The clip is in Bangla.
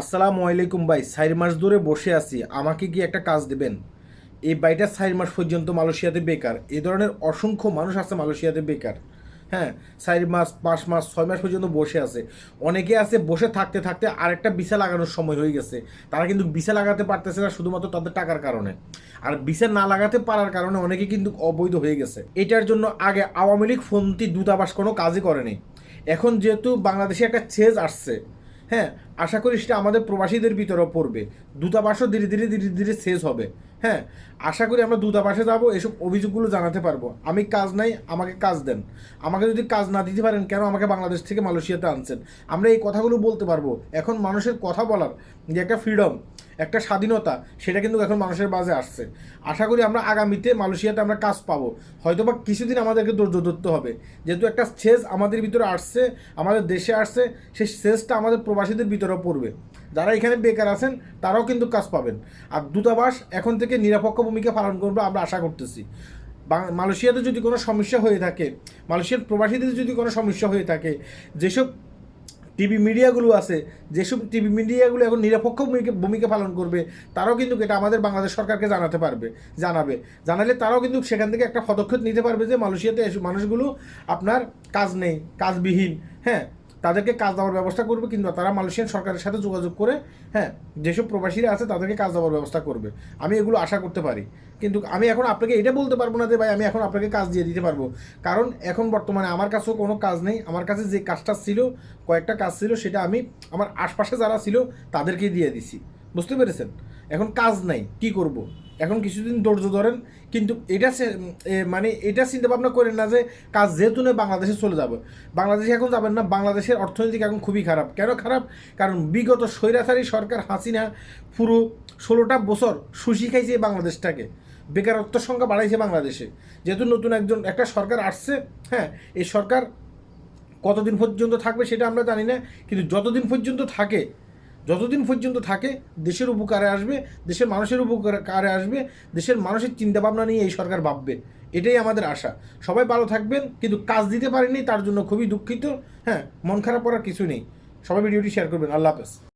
আসসালামু আলাইকুম ভাই, চার মাস ধরে বসে আছি, আমাকে কি একটা কাজ দেবেন? এই বাড়িটা চার মাস পর্যন্ত মালয়েশিয়াতে বেকার এই ধরনের অসংখ্য মানুষ আছে মালয়েশিয়াতে বেকার। হ্যাঁ চার মাস, পাঁচ মাস, ছয় মাস পর্যন্ত বসে আছে। অনেকে আছে বসে থাকতে থাকতে আরেকটা বিছা লাগানোর সময় হয়ে গেছে। তারা কিন্তু বিছা লাগাতে পারতেছে না শুধুমাত্র তাদের টাকার কারণে। আর বিছা না লাগাতে পারার কারণে অনেকে কিন্তু অবৈধ হয়ে গেছে। এটার জন্য আগে আওয়ামী লীগ ফোনটি দূতাবাস কোনো কাজই করেনি। এখন যেহেতু বাংলাদেশে একটা চেজ আসছে হ্যাঁ আশা করি সেটা আমাদের প্রবাসীদের ভিতরেও পড়বে। দূতাবাসও ধীরে ধীরে ধীরে ধীরে শেষ হবে। হ্যাঁ আশা করি আমরা দূতাবাসে যাব, এসব অভিযোগগুলো জানাতে পারব। আমি কাজ নাই, আমাকে কাজ দেন। আমাকে যদি কাজ না দিতে পারেন, কেন আমাকে বাংলাদেশ থেকে মালয়েশিয়াতে আনছেন? আমরা এই কথাগুলো বলতে পারব। এখন মানুষের কথা বলার যে একটা ফ্রিডম একটা স্বাধীনতা, সেটা কিন্তু এখন মানুষের বাজে আসছে। আশা করি আমরা আগামীতে মালয়েশিয়াতে আমরা কাজ পাবো। হয়তো বা কিছুদিন আমাদেরকে ধৈর্য ধরতে হবে। যেহেতু একটা সেজ আমাদের ভিতরে আসছে, আমাদের দেশে আসছে, সেই সেজটা আমাদের প্রবাসীদের ভিতরেও পড়বে। যারা এখানে বেকার আছেন, তারাও কিন্তু কাজ পাবেন। আর দূতাবাস এখন থেকে নিরপেক্ষ ভূমিকা পালন করবে আমরা আশা করতেছি। মালয়েশিয়াতে যদি কোনো সমস্যা হয়ে থাকে, মালয়েশিয়ার প্রবাসীদের যদি কোনো সমস্যা হয়ে থাকে, যেসব টিভি মিডিয়াগুলো আছে, যেসব টিভি মিডিয়াগুলো এখন নিরপেক্ষ ভূমিকা পালন করবে, তারাও কিন্তু এটা আমাদের বাংলাদেশ সরকারকে জানাতে পারবে, জানাবে। জানালে তারাও কিন্তু সেখান থেকে একটা পদক্ষেপ নিতে পারবে যে মালয়েশিয়াতে মানুষগুলো আপনার কাজ নেই, কাজবিহীন হ্যাঁ? তাদেরকে কাজ দেওয়ার ব্যবস্থা করবে কিন্তু তারা মালয়েশিয়ান সরকারের সাথে যোগাযোগ করে হ্যাঁ যেসব প্রবাসীরা আছে তাদেরকে কাজ দেওয়ার ব্যবস্থা করবে। আমি এগুলো আশা করতে পারি। কিন্তু আমি এখন আপনাকে এটা বলতে পারব না যে, ভাই, আমি এখন আপনাকে কাজ দিয়ে দিতে পারব। কারণ এখন বর্তমানে আমার কাছেও কোনো কাজ নেই। আমার কাছে যে কাজটা ছিল, কয়েকটা কাজ ছিল, সেটা আমি আমার আশপাশে যারা ছিল, তাদেরকেই দিয়ে দিছি। বুঝতে পেরেছেন? এখন কাজ নাই, কি করব। এখন কিছুদিন ধৈর্য ধরেন, কিন্তু এটা মানে এটা চিন্তা ভাবনা করেন না যে কাজ যেহেতু নয়, বাংলাদেশে চলে যাবে। বাংলাদেশে এখন যাবেন না, বাংলাদেশের অর্থনৈতিক এখন খুবই খারাপ। কেন খারাপ? কারণ বিগত স্বৈরাচারী সরকার হাসিনা পুরো ষোলোটা বছর সুশি খাইছে বাংলাদেশটাকে। বেকারত্ব সংখ্যা বাড়াইছে বাংলাদেশে। যেহেতু নতুন একজন একটা সরকার আসছে হ্যাঁ এই সরকার কতদিন পর্যন্ত থাকবে সেটা আমরা জানি না, কিন্তু যতদিন পর্যন্ত থাকে যতদিন পর্যন্ত থাকে, দেশের উপকারে আসবে, দেশের মানুষের উপকারে আসবে, দেশের মানুষের চিন্তাভাবনা নিয়ে এই সরকার ভাববে। এটাই আমাদের আশা। সবাই ভালো থাকবেন, কিন্তু কাজ দিতে পারেনি, তার জন্য খুবই দুঃখিত। হ্যাঁ মন খারাপ করার কিছু নেই। সবাই ভিডিওটি শেয়ার করবেন। আল্লাহ হাফেজ।